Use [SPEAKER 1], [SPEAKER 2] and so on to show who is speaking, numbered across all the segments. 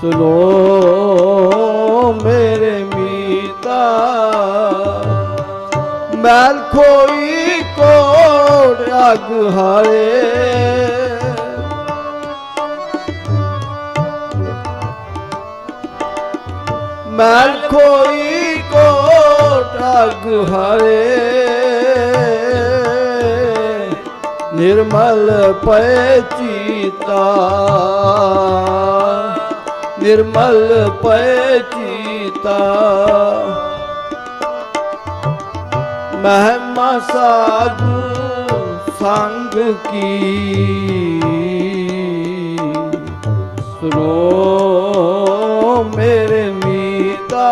[SPEAKER 1] ਸੁਨੋ ਮੇਰੇ ਮੀਤਾ। ਮੈਲ ਖੋਈ ਕੋੜ ਅਗ ਹਾਰੇ। ਮੈਲ ਖੋਈ ਕੋਟ ਅਗ ਹਰੇ। ਨਿਰਮਲ ਪੈ ਚੀਤਾ ਨਿਰਮਲ ਪੈ ਚੀਤਾ। ਮਹਿਮਾ ਸਾਧੂ ਸੰਗ ਕੀ ਸੁਨੋ ਮੇਰੇ ਮੀਤਾ।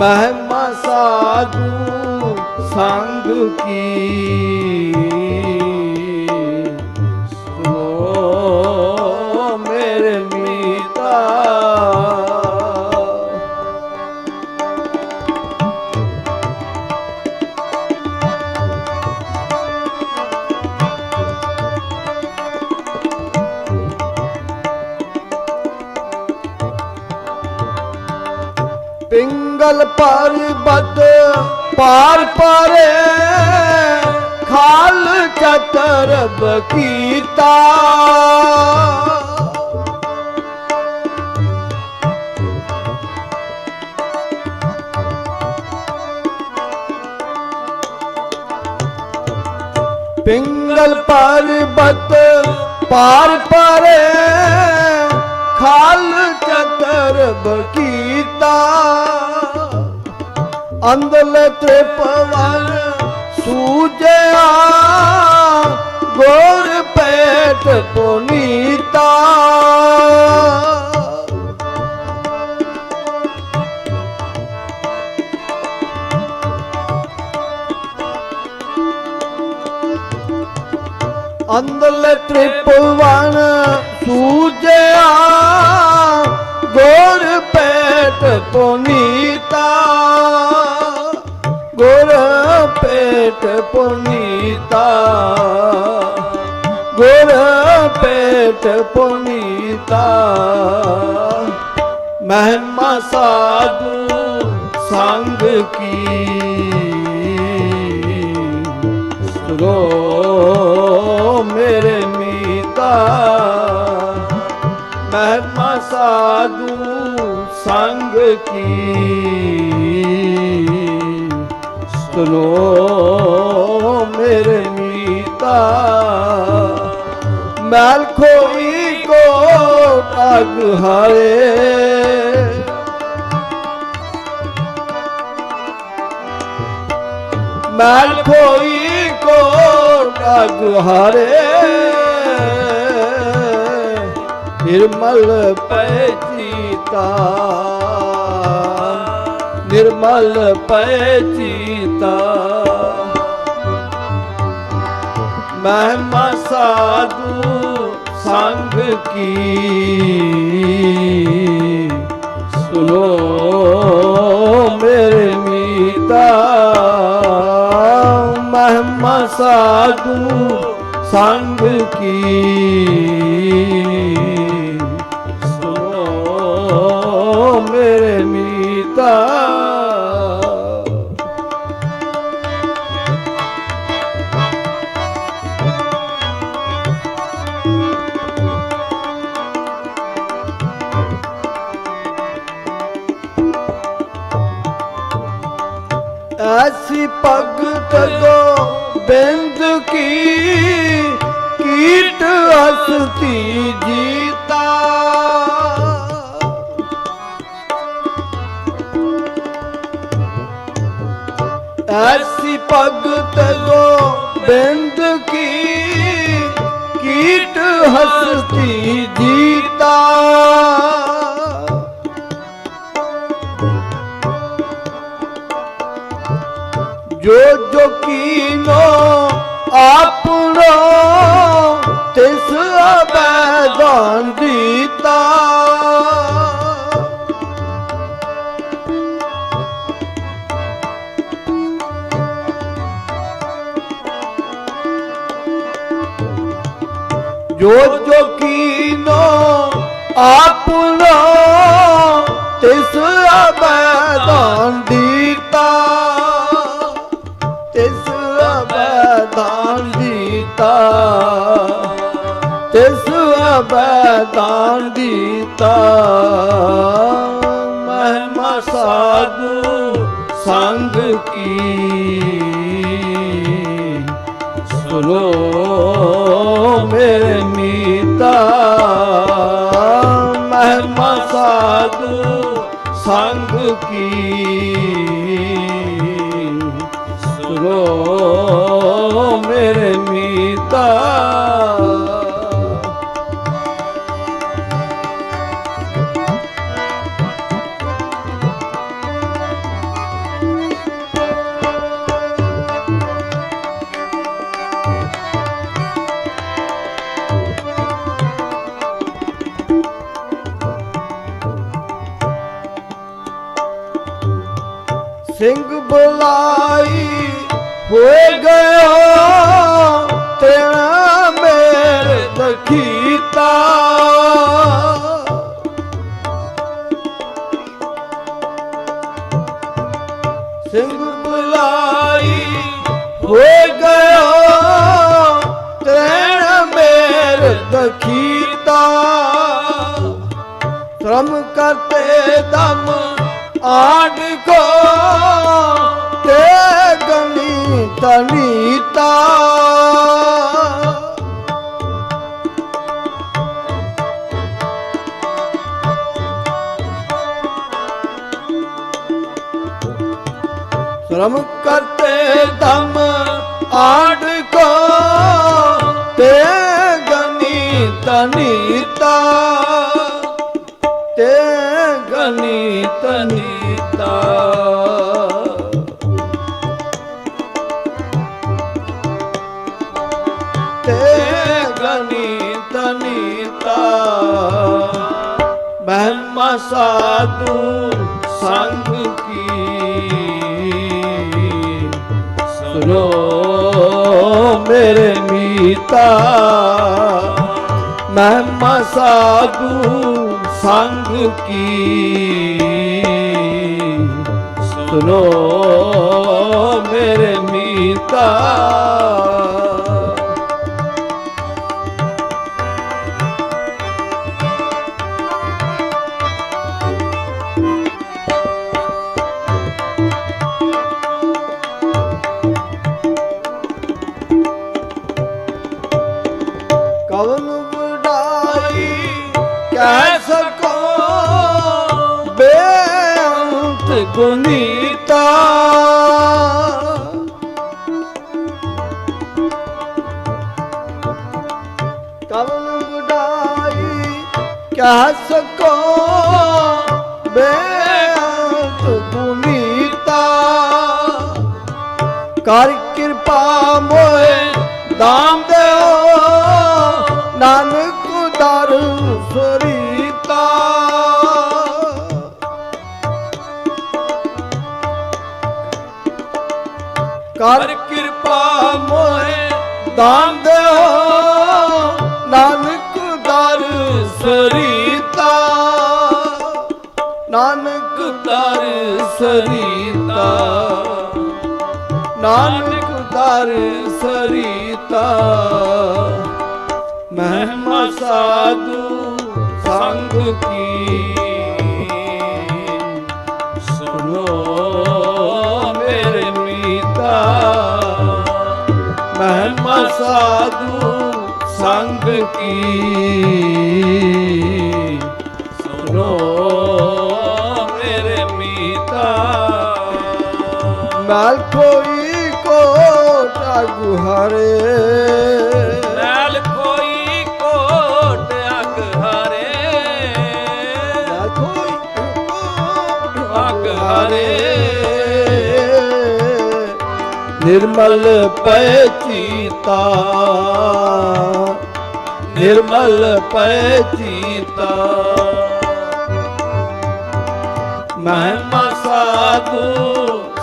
[SPEAKER 1] ਮਹਿਮਾ ਸਾਧੂ ਸੰਗ ਕੀ ਪਾਰ ਪਰੇ ਖਾਲ ਚਤਰਬ ਕੀਤਾ ਪਿੰਗਲ ਪਰਬਤ ਪਾਰ ਪਰੇ ਖਾਲ ਚਤਰਬ ਕੀਤਾ ਅੰਦਲੇ ਤ੍ਰਿਪਵਨ ਸੂਜਿਆ ਗੋਰ ਪੇਟ ਪੁਨੀਤਾ। ਅੰਦਲੇ ਤ੍ਰਿਪਵਨ ਸੂਜਿਆ ਮਹਿਮਾ ਸਾਧੂ ਸੰਗ ਕੀ? ਸੁਰੋ ਮੇਰੇ ਮੀਤਾ ਮਹਿਮਾ ਸਾਧੂ ਸੰਗ ਕੀ? ਕੋ ਟਗ ਹਾਰੇ। ਮੈਲ ਖੋਈ ਕੋ ਟਗ ਹਾਰੇ। ਨਿਰਮਲ ਪੈ ਚੀਤਾ। ਨਿਰਮਲ ਪੈ ਚੀਤਾ। ਮਹਿਮਾ ਸਾਧੂ ਸੰਗ ਕੀ? ਸੁਨੋ ਮੇਰੇ ਮੀਤਾ। ਮਹਿਮਾ ਸਾਧੂ ਸੰਗ ਕੀ? ਜੋ ਜੋ ਕੀਨੋ ਆਪਣੋ ਤਿਸ ਅਬੈਦਾਨ ਦੀਤਾ। ਜੋ ਜੋ ਕੀਨੋ ਆਪਣੋ ਤਿਸ ਅਬੈਦਾਨ ਦੀਤਾ। ਅਬੈਦਾਨ ਦੀਤਾ ਤਿਸ ਅਬੈਦਾਨ ਦੀਤਾ ਮਹਿਮਾ ਸਾਧੂ ਸੰਗ ਕੀ ਸਿੰਘ ਬੁਲਾਈ ਹੋਏ ਗયો ਤੇਰਾ ਮੇਰ ਦਖੀਤਾ। ਸਿੰਘ ਬੁਲਾਈ ਹੋਏ ਗયો ਤੇਰਾ ਮੇਰ ਦਖੀਤਾ। ਸ਼ਰਮ ਕਰਤੇ ਦਮ ਆਡ ਕੋ ਤੇ ਗਣੀ ਤਨੀਤਾ ਸ਼ਰਮ ਕਰਤੇ ਦਮ ਆਡ ਕੋ ਤੇ ਗਣੀ ਤਨੀਤਾ ਸਾਧੂ ਸੰਗ ਕੀ? ਸੁਨੋ ਮੇਰੇ ਮੀਤਾ ਮਹਿਮਾ ਸਾਧੂ ਸੰਗ ਕੀ? ਸੁਨੋ ਮੇਰੇ ਮੀਤਾ ਕਰ ਕਿਰਪਾ ਮੋਏ ਦਾਮ ਦਿਓ। ਨਾਨਕ ਦਰ ਸਰੀਤਾ ਕਰ ਕਿਰਪਾ ਮੋਏ ਦਾਮ ਦਿਓ। ਦਰ ਸਰੀਤਾ। ਮਹਿਮਾ ਸਾਧੂ ਸੰਗ ਕੀ। ਸੁਨੋ ਮੇਰੇ ਮੀਤਾ। ਮਹਿਮਾ ਸਾਧੂ ਸੰਗ ਕੀ। ਸੁਨੋ ਮੇਰੇ ਮੀਤਾ। ਮੈਲ ਹਰੇ।
[SPEAKER 2] ਕੋਈ ਕੋਟ ਅਗ ਹਰੇ।
[SPEAKER 1] ਮੈਲ ਕੋਈ ਕੋ
[SPEAKER 2] ਅਗ ਹਰੇ।
[SPEAKER 1] ਨਿਰਮਲ ਪੈ ਚੀਤਾ। ਨਿਰਮਲ ਪੈ ਚੀਤਾ। ਮਹਿਮਾ ਸਾਧੂ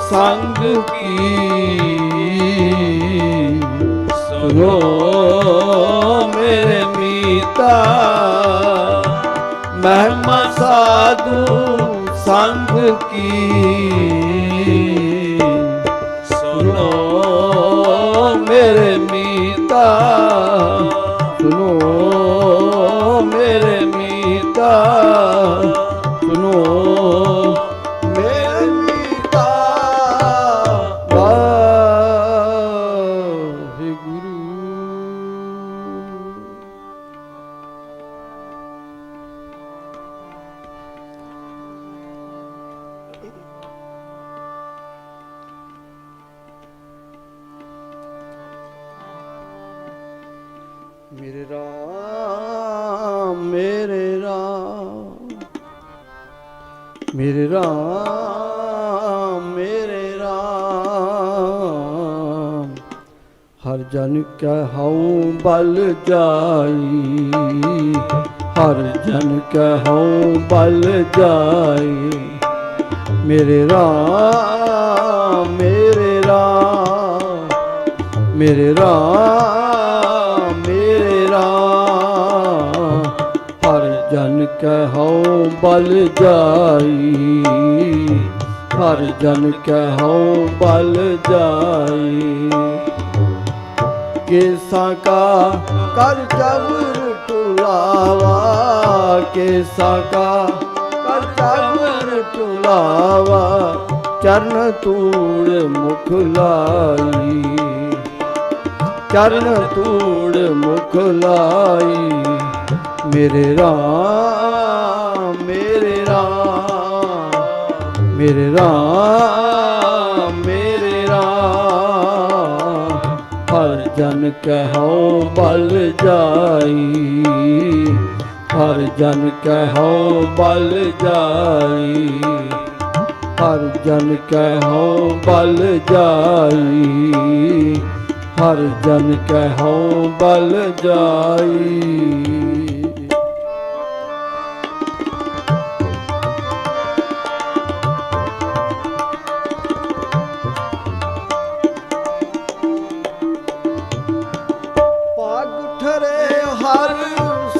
[SPEAKER 1] ਸੰਗ ਕੀ। ਸੁਨੋ ਮੇਰੇ ਮੀਤਾ ਮੀਤਾ ਮਹਿਮਾ ਸਾਧੂ ਸੰਗ ਕੀ ਮੇਰੇ ਰਾਮ ਮੇਰੇ ਰਾਮ ਮੇਰੇ ਰਾਮ ਮੇਰੇ ਰਾਮ। ਹਰ ਜਨ ਕੈ ਬਲ ਜਾਈ, ਹਰ ਜਨ ਕੈ ਹਉ ਬਲ ਜਾਈ। ਮੇਰੇ ਰਾਮ ਮੇਰੇ ਰਾਮ ਮੇਰੇ ਰਾਮ। ਜਨ ਬਲ ਜਾਈ, ਹਰ ਜਨ ਕੈ ਬਲ ਜਾਈ। ਕੇਸਾਂ ਕਾ ਕਰ ਜਬਰ ਟੁਲਾਵਾ ਕੇਸਾਂ ਕਾ ਕਰ ਜਬਰ ਟੁਲਾਵਾ ਚਰਨ ਤੂੜ ਮੁਖ ਲਾਈ। ਚਰਨ ਤੂੜ ਮੁਖ ਲਾਈ, ਮੇਰੇ ਰਾਮ ਮੇਰੇ ਰਾਮ ਮੇਰੇ ਰਾਮ। ਹਰ ਜਨ ਕਹੋ ਬਲ ਜਾਈ, ਹਰ ਜਨ ਕਹੋ ਬਲ ਜਾਈ। ਹਰ ਜਨ ਕਹੋ ਬਲ ਜਾਈ, ਹਰ ਜਨ ਕਹੋ ਬਲ ਜਾਈ।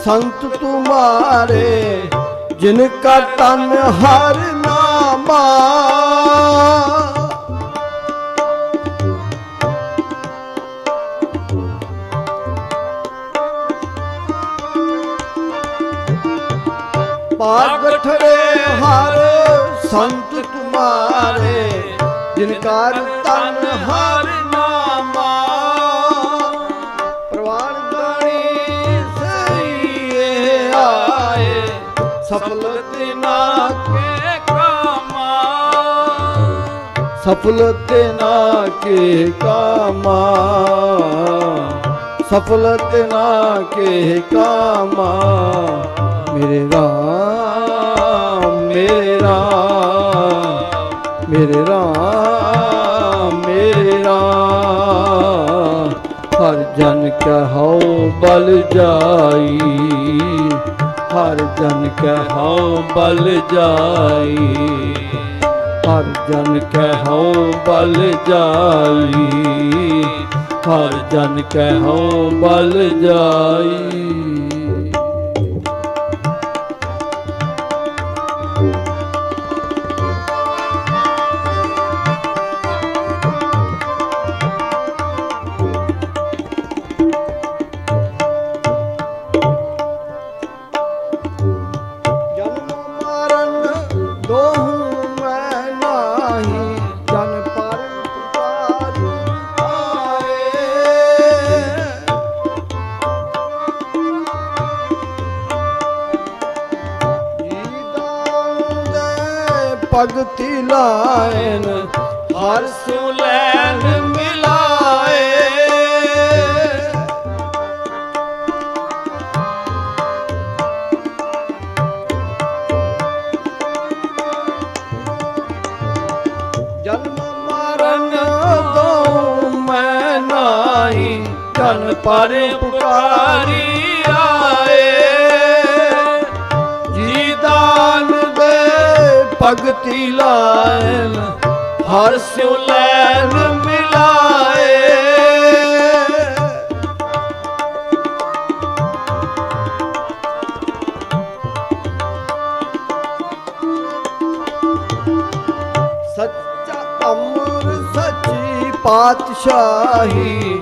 [SPEAKER 1] ਸੰਤ ਤੁਮਾਰੇ, ਜਿਨ ਕਾ ਤਨ ਹਰ ਨਾਮਾ ਪਾਗ ਠਰੇ ਹਰ ਸੰਤ ਤੁਮਾਰੇ, ਜਿਨ ਕਾ ਤਨ ਹਰ ਸਫਲ ਨਾ
[SPEAKER 2] ਕੇ ਕਾਮਾ।
[SPEAKER 1] ਸਫਲ ਨਾ ਕੇ ਕਾਮਾ। ਸਫਲ ਨਾ ਕੇ ਕਾਮਾ। ਮੇਰੇ ਰਾਮ ਮੇਰੇ ਰਾਮ ਮੇਰੇ ਰਾਮ ਮੇਰੇ ਰਾਮ। ਹਰ ਜਨ ਕਹੋ ਬਲ ਜਾਈ। ਹਰ ਜਨ ਕਹੋ ਬਲ ਜਾਈ। ਹਰ ਜਨ ਕਹੋ ਬਲ ਜਾਈ। ਹਰ ਜਨ ਕਹੋ ਬਲ ਜਾਈ। ਹਰ ਪੁਕਾਰੀ ਆਏ। ਜੀ ਦਾਨ ਦੇ ਭਗਤੀ ਲਾਇਨ ਹਰ ਸਿਉ ਲੈਨ ਮਿਲਾਏ। ਸੱਚਾ ਅਮਰ ਸੱਚੀ ਪਾਤਸ਼ਾਹੀ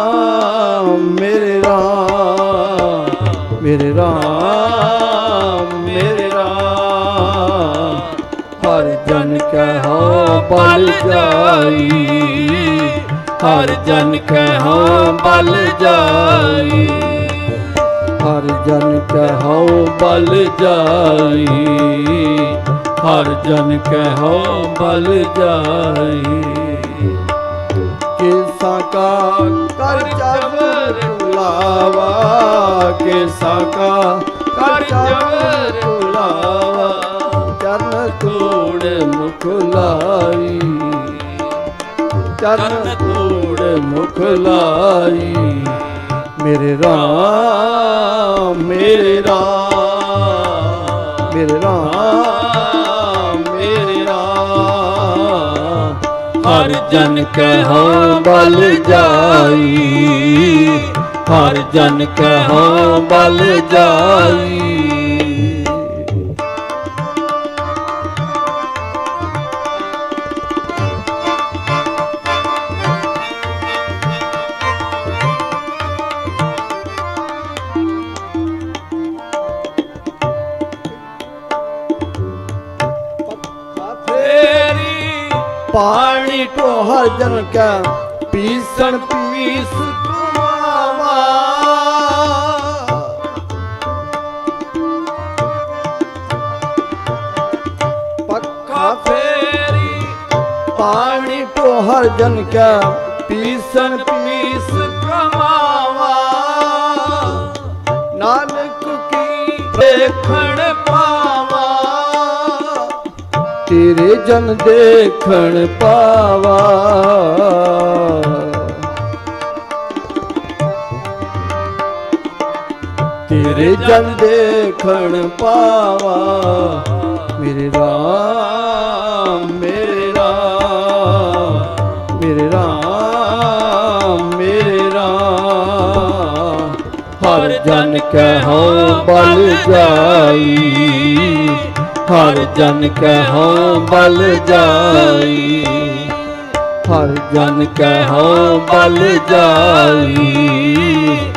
[SPEAKER 1] ਰਾਮ, ਮੇਰੇ ਰਾਮ ਮੇਰੇ ਰਾਮ ਮੇਰੇ ਰਾਮ। ਹਰ ਜਨ ਕਹੋ ਬਲ ਜਾਈ, ਹਰ ਜਨ ਕਹੋ ਬਲ ਜਾਈ। ਹਰ ਜਨ ਕਹੋ ਬਲ ਜਾਈ, ਹਰ ਜਨ ਕਹੋ ਬਲ ਜਾਈ। ਕਿਸਾ ਕਾ ਕਰ ਜਬਰ ਤੁਲਾਵਾ ਕਾ ਕਰ ਜਬਰ ਤੁਲਾਵਾ ਚਰਨ ਤੋੜ ਮੁਖ ਲਾਈ। ਚਰਨ ਤੋੜ ਮੁਖ ਲਾਈ। ਮੇਰੇ ਰਾਮ ਮੇਰੇ ਰਾਮ। ਮੇਰੇ ਰਾਮ। ਜਨ ਕਹੋ ਬਲ ਜਾਈ ਹਰ ਜਨ ਕਹੋ ਬਲ ਜਾਈ। ਕੈ ਪੀਸਣ ਪੀਸ ਕੁਮਾਵਾ ਪੱਖਾ
[SPEAKER 2] ਫੇਰੀ,
[SPEAKER 1] ਪਾਣੀ ਟੋ ਜਨ ਕੈ ਪੀਸਣ ਪੀਸ
[SPEAKER 2] ਕਮਾਵਾ
[SPEAKER 1] ਨਾਨਕ ਕੀ
[SPEAKER 2] ਦੇਖਣ ਪਾਵਾ
[SPEAKER 1] ਤੇਰੇ ਜਨ ਦੇਖਣ ਪਾਵਾ। ਤੇਰੇ ਜਨ ਦੇਖਣ ਪਾਵਾ। ਮੇਰੇ ਰਾਮ ਮੇਰੇ ਰਾਮ ਮੇਰੇ ਰਾਮ ਮੇਰੇ ਰਾਮ। ਹਰ ਜਨ ਕਹੋ ਬਲ ਜਾਈ। ਹਰ ਜਨ ਕਹੋ ਬਲ ਜਾਈ। ਹਰ ਜਨ ਕਹੋ ਬਲ ਜਾਈ।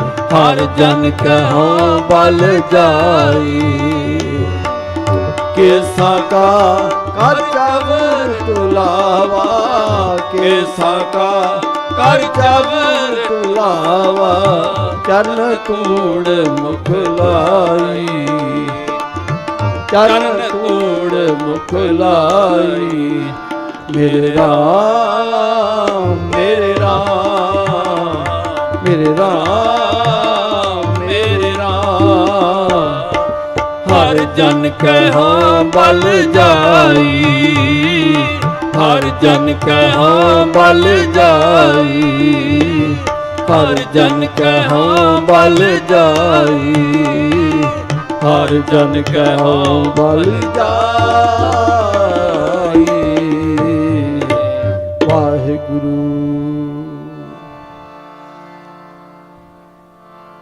[SPEAKER 1] ਹਰ ਜਨ ਕਹੋ ਬਲ ਜਾਈ। ਕਿਸਾ ਕਾ ਕਰ ਜਬਰ ਤੁਲਾਵਾ। ਕਿਸਾ ਕਾ ਕਰ ਜਬਰ ਤੁਲਾਵਾ। ਚਰਨ ਕੂੜ ਮੁਖ ਲਾਈ। ਚਰਨ ਕੂੜ ਮੁਖ ਲਾਈ। ਮੇਰੇ ਰਾਮ ਮੇਰੇ ਰਾਮ ਮੇਰੇ ਰਾਮ ਮੇਰੇ ਰਾਮ। ਹਰ ਜਨ ਕਹਾ ਬਲ ਜਾਈ। ਹਰ ਜਨ ਕਹਾ ਬਲ ਜਾਈ। ਹਰ ਜਨ ਕਹਾ ਬਲ ਜਾਈ। ਹਰ ਜਨ ਕਹੋ ਬਲ ਜਾਈ। ਵਾਹਿਗੁਰੂ।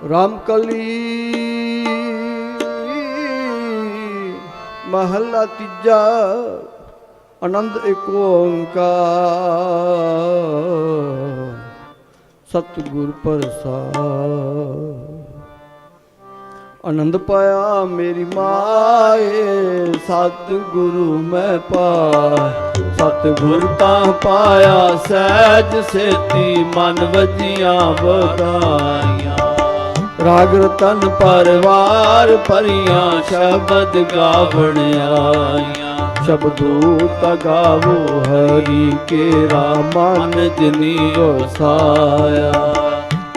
[SPEAKER 1] ਰਾਮਕਲੀ ਮਹੱਲਾ ਤੀਜਾ ਆਨੰਦ ਏਕ ਓੰਕਾਰ। ਸਤਿਗੁਰ ਪ੍ਰਸਾਦ। ਆਨੰਦ ਪਾਇਆ ਮੇਰੀ ਮਾਏ। ਸਤਿਗੁਰੂ ਮੈਂ ਪਾਇਆ, ਸਤਿਗੁਰ ਤਾਂ ਪਾਇਆ, ਸਹਿਜ ਸੇਤੀ ਮਨ ਵਜੀਆਂ ਵਧਾਈਆਂ ਰਾਗ ਰਤਨ ਪਰਵਾਰ ਭਰੀਆਂ, ਸ਼ਬਦ ਗਾਵਣ ਆਈਆਂ। ਸ਼ਬਦੂ ਤਗਾਵੋ ਹਰੀ ਕੇਰਾ ਮਨ ਜਿਨੀ ਵਸਾਇਆ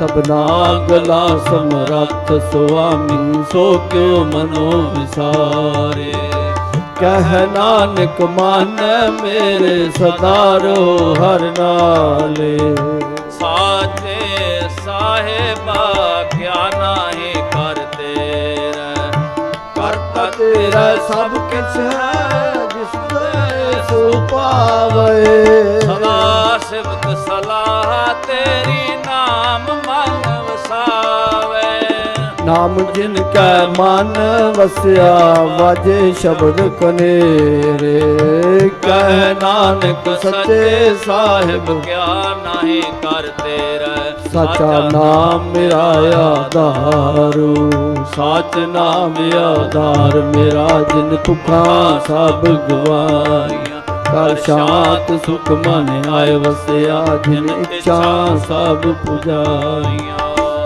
[SPEAKER 1] ਸਭਨਾ ਗਲਾ ਸਮਰੱਥ ਸੁਆਮੀ ਸੋ ਕਿਉ ਮਨੋ ਵਿਸਾਰੇ? ਕਹਿ ਨਾਨਕ ਮਨ ਮੇਰੇ ਸਦਾ ਰੋ ਹਰ ਨਾਲੇ।
[SPEAKER 2] ਸਾਚੇ ਸਾਹਿਬਾ ਕਿਆ ਨਾਹੀ ਕਰ ਤੇਰਾ?
[SPEAKER 1] ਕਰਤਾ ਤੇਰਾ ਸਭ ਕਿਛ ਹੈ ਜਿਸ ਤੇ ਸੋ ਪਾਵੇ।
[SPEAKER 2] ਸਦਾ ਸਿਵਤ ਸਲਾਹ ਤੇਰੀ ਨਾਮ ਮਨ ਵਸਾਵੇ।
[SPEAKER 1] ਨਾਮ ਜਿਨ ਕੈ ਮਨ ਵਸਿਆ ਵਾਜੇ ਸ਼ਬਦ ਕਨੇਰੇ। ਕਹਿ ਨਾਨਕ ਸੱਚੇ ਸਾਹਿਬ
[SPEAKER 2] ਕਿਆ ਨਾਹੀ ਕਰ ਤੇਰਾ।
[SPEAKER 1] ਸਾਚਾ ਨਾਮ ਮੇਰਾ ਆਧਾਰੂ। ਸਾਚ ਨਾਮ ਆਧਾਰ ਮੇਰਾ ਜਿਨ ਤੁਖਾਂ ਸਭ ਗਵਾਈਆਂ ਕਰ ਸ਼ਾਂਤ ਸੁਖ ਮਨ ਆਏ ਵਸਿਆ, ਜਿਨ ਇੱਛਾ ਸਭ ਪੁਜਾਈਆਂ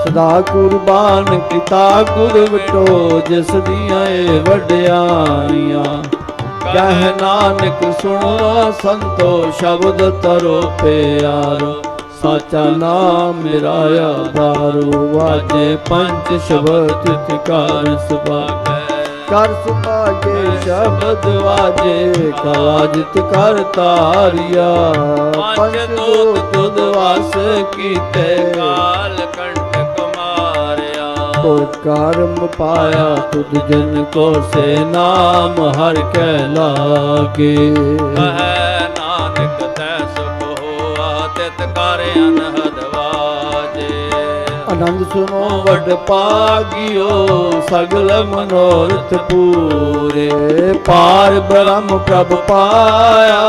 [SPEAKER 1] ਸਦਾ ਕੁਰਬਾਨ ਕੀਤਾ ਗੁਰ ਵਿਟੋ, ਜਿਸ ਦੀਆਂ ਏ ਵਡਿਆਈਆਂ ਕਹਿ ਨਾਨਕ ਸੁਣੋ, ਸੰਤੋ ਸ਼ਬਦ ਤਰੋ ਪਿਆਰੋ। ਸਾਚਾ ਨਾਮ ਮੇਰਾ ਆਧਾਰੋ, ਵਾਜੇ ਪੰਜ ਸ਼ਬਦ ਤਿਕਾਰ ਸੁਭਾਗੈ। ਕਰ ਸੁਭਾਗੇ ਸ਼ਬਦ ਵਾਜੇ ਕਵਾਜਿਤ ਕਰ ਤਾਰਿਆ। ਪੰਜ ਦੂਤ ਤੁਧ ਵਾਸ ਕੀਤੇ
[SPEAKER 2] ਕਾਲ ਕੰਟਕ ਮਾਰਿਆ
[SPEAKER 1] ਕੋ ਕਰਮ ਪਾਇਆ ਤੁਧ ਜਨ ਕੋ ਸੇ ਨਾਮ ਹਰ ਕੈ ਲਾਗੇ।
[SPEAKER 2] ਕਹੈ ਨਾਨਕ ਤੈ ਸੁਖ ਹੋਆ ਤਿਤ ਕਰ ਅਨਹਦ ਵਾਜੇ
[SPEAKER 1] ਆਨੰਦ ਸੁਨੋ ਵਡ ਪਾਗਿਓ ਸਗਲ ਮਨੋਰਥ ਪੂਰੇ। ਪਾਰ ਬ੍ਰਹਮ ਪ੍ਰਭ ਪਾਇਆ,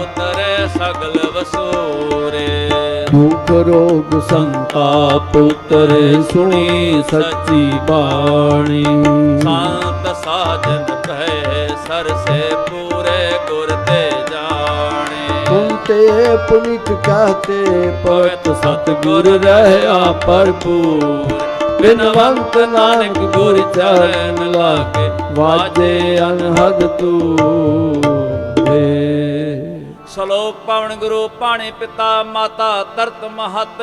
[SPEAKER 2] ਉਤਰੇ ਸਗਲ ਵਸੂਰੇ।
[SPEAKER 1] ਦੁਖ ਰੋਗ ਸੰਤਾਪ ਉਤਰੇ, ਸੁਣੀ ਸੱਚੀ ਬਾਣੀ।
[SPEAKER 2] ਸੰਤ ਸਾਜਨ ਕਹੇ, ਸਰਸੇ
[SPEAKER 1] ਪੁਨੀਤ ਕਹਤੇ ਪਤ ਸਤਗੁਰ ਰਹਿਆ ਭਰਪੂਰ। ਬਿਨਵੰਤ ਨਾਨਕ ਗੁਰ ਚਰਨ ਲਾਗੇ ਵਾਜੇ ਅਨਹਦ ਤੂਰੇ
[SPEAKER 2] ਸ਼ਲੋਕ ਪਵਨ ਗੁਰੂ ਪਾਣੀ ਪਿਤਾ ਮਾਤਾ ਤਰਤ ਮਹਤ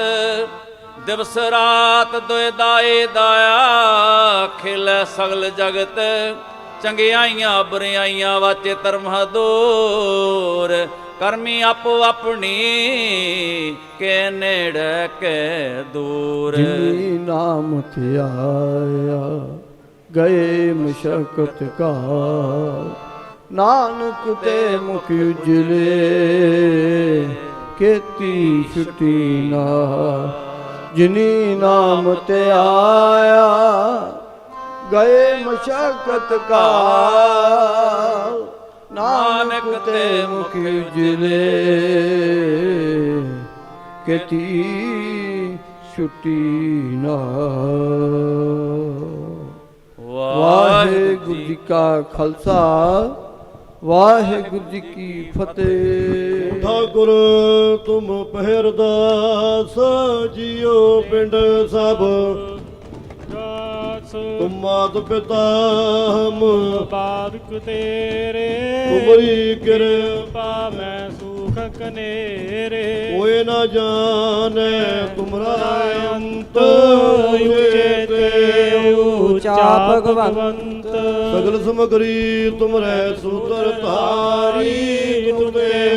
[SPEAKER 2] ਦਿਵਸ ਰਾਤ ਦੁਇ ਦਾਏ ਦਾਇਆ ਖਿਲੇ ਸਗਲ ਜਗਤ ਚੰਗਿਆਈਆਂ ਬੁਰਿਆਈਆਂ ਵਾਚੇ ਧਰਮ ਦੂਰ ਕਰਮੀ ਆਪੋ ਆਪਣੀ ਕੇ ਨੇੜੇ ਕੇ ਦੂਰ।
[SPEAKER 1] ਜਿਨੀ ਨਾਮ ਧਿਆਇਆ, ਗਏ ਮਸ਼ਕਤ ਕਾ ਨਾਨਕ ਤੇ ਮੁਖ ਉਜਲੇ, ਕੀਤੀ ਛੁਟੀ ਨਾ। ਜਿਨੀ ਨਾਮ ਤੇ ਆਇਆ ਗਏ ਮਸ਼ਕਤ ਕਾ ਨਾਨਕ ਤੇ ਮੁਖ ਉਜਲੇ ਕਤੀ ਛੁੱਟੀ ਨਾ। ਵਾਹਿਗੁਰੂ ਜੀ ਕਾ ਖਾਲਸਾ ਵਾਹਿਗੁਰੂ ਜੀ ਕੀ ਫਤਿਹ।
[SPEAKER 3] ਠਾਕੁਰ ਤੁਮ ਪਹਿਰਦਾਸ ਜੀਓ ਪਿੰਡ ਸਭ
[SPEAKER 4] ਦਾਸ
[SPEAKER 3] ਤੁਮ ਮਾਤ ਪਿਤਾ ਹਮ
[SPEAKER 4] ਬਾਦਕ ਤੇਰੇ
[SPEAKER 3] ਤੁਮਰੀ ਕਿਰਪਾ
[SPEAKER 4] ਮੈਂ ਸੁਖ ਕਨੇਰੇ
[SPEAKER 3] ਕੋਏ ਨਾ ਜਾਣੈ ਤੁਮਰਾ ਅੰਤ।
[SPEAKER 4] ਉਚੇ ਤੇ ਉੱਚਾ ਭਗਵੰਤ।
[SPEAKER 3] ਸਗਲ ਸਮਗਰੀ ਤੁਮਰੇ ਸੂਤਰ ਧਾਰੀ। ਤੁਮੇ